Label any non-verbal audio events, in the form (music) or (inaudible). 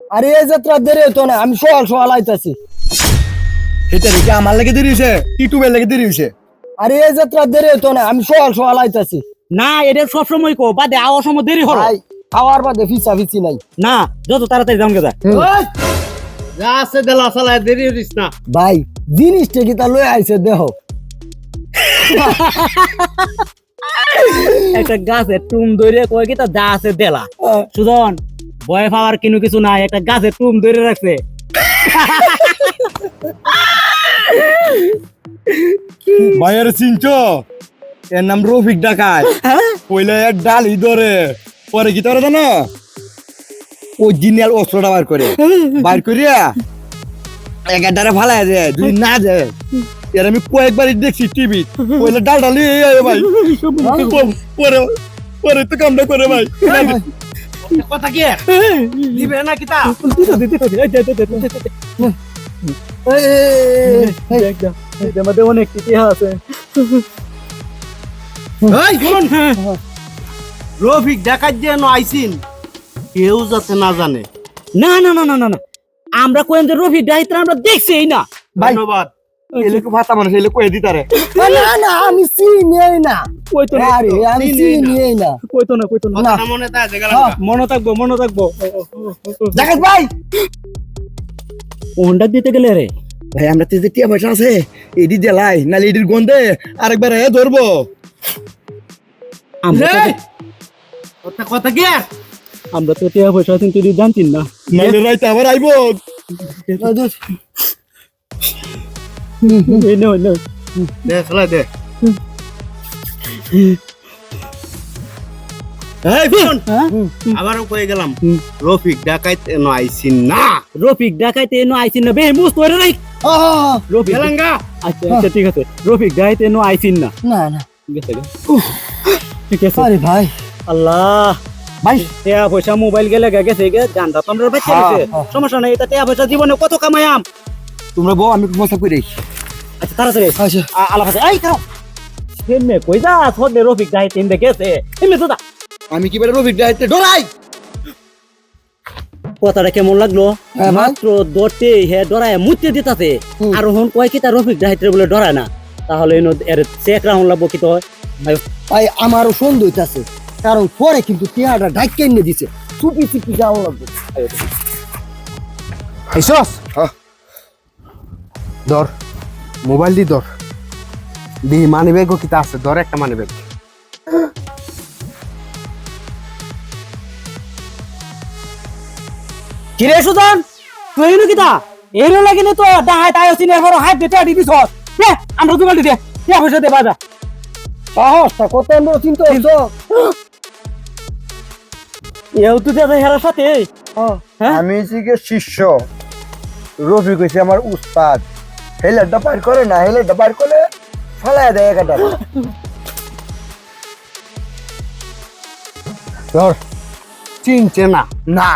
আরে এই যাত্রা দেরি হতো না আমি সকাল সকাল আইতাছি। এটা রেখে আমার লেগে দেরি হয়েছে লেগে দেরি হয়েছে আরে এই যাত্রা দেরি হতো না আমি সকাল সকাল আইতাছি। না এটা সবসময় কো বাদে আওয়ার সময় দেরি হলো। ভাই খাওয়ার বাদে ফিসা ফিসি নাই। না যত তাড়াতাড়ি যাম গেদা যা আছে দেলা সালায় দেরি হইস না। ভাই জিনিসটা কি তা লয়ে আইছে দেহ? একটা গাছে টুম ধরে কয় কি তা যা আছে দেলা। সুজন ভয় পাওয়ার কিনু কিছু নাই একটা গাছে টুম ধরে রাখছে। ভাইয়ের চিনছ? এর নাম রফিক ডাকাত। পয়লা এক ডালি ধরে। পরে কি তোরা জানো? ও জিনিয়াল অস্ত্রটা বার করে। বার করিয়া এক ডারে ফালাই দে দুই না যায় এর আমি কয়েকবার দেখছি টিভি। পয়লা ডাল ডালি ভাই। (laughs) পরে পরে তো কামটা করে ভাই। কথা কি? দিবে না কিতা অনেক ইতিহাস আছে রফিক ডাকাত যে ন আইছিন কেউ যাতে না জানে। না না না না না না। আমরা কোয়েন যে রফি ডাইত্রা আমরা দেখছেই না। ধন্যবাদ। এলে কো ভাতা মানুষ এলে কয়ে দিতারে। না না আমি চিনি না। কইতো না আরে আমি চিনি না। কইতো না কইতো না। না। কথা মনে তা থাকব মনে থাকব। ভাই! কোনটা দিতে গেলে রে। ভাই আমরা তো টিয়া পয়সা আছে এডি দেলাই নালে এডির গন্ধে আরেকবার এ ধরবো। আমরা তো- কথা কথা কি? আমরা তো টিয়া পয়সা আছেন তুই জানতিন না। নালে রাইতে আবার আইবো। এই নে, নে। দে সালায় দে? আবারও কয়ে গেলাম হুম। রফিক ডাকাইত ন আইছিন না। রফিক ডাকাইতে এনো আইছিন না। বে মুস তোরে নাই আহ, রফিক গেলাঙ্গা আচ্ছা আচ্ছা ঠিক আছে। রফিক ডাকাইতে এনো আইছিন না। না না। গেছে। ঠিক আছে। আরে ভাই। আল্লাহ। ভাই। টিয়া পয়সা মোবাইল গেলে গে গেছে গে গানটা তো আমরা বেঁচে হ্যাঁ, গেছে। হ্যাঁ। সমস্যা নাই এটা টিয়া পয়সা জীবনে কত কামায়াম তোমরা বউ আমি মজা করে আচ্ছা তাড়াতাড়ি আচ্ছা। আ- আলাপ আছে। এই খাও হেমে কই যা থদে রফিক এনে গেছে। হেমে তো দা আমি কি বেরে রবিক ডাইতে ডরাই? কথাটা কেমন লাগল? হ্যাঁ, মাত্র দৌড়তে হে ডরায় মুতে দিতাছে। আর হন কয় কি তার রফিক বলে ডরায় না। তাহলে এনো এর চেক রাউন্ড লাগবো কি তো ভাই আমারও সন্দেহ হইতাছে। কারণ পরে কিন্তু টিয়াটা ঢাইকে এনে দিছে। চুপি চুপি যাওয়া লাগবে। আইসস? হ্যাঁ। ধর মোবাইল দি ধর। দি মানি ব্যাগও কিতা আছে ধর একটা মানি ব্যাগ কিরে সুজন তুই এনো কিতা? এনো লাগিলে তো ডাহাই তাই আছিনে এবার হাত দিতে আদি দিছ। হে আমরা তো বলি দে? কে পয়সা দে বাজা। সাহসটা কত আমরা চিন্তা হইছো এও তো দে হেরার সাথে হ্যাঁ? আমি শিখে শিষ্য রফিক হয়েছে আমার উস্তাদ। হেলারটা পার করে না হেলারটা পার করে ফালায় দেয় একাটা। চিনছে না। না।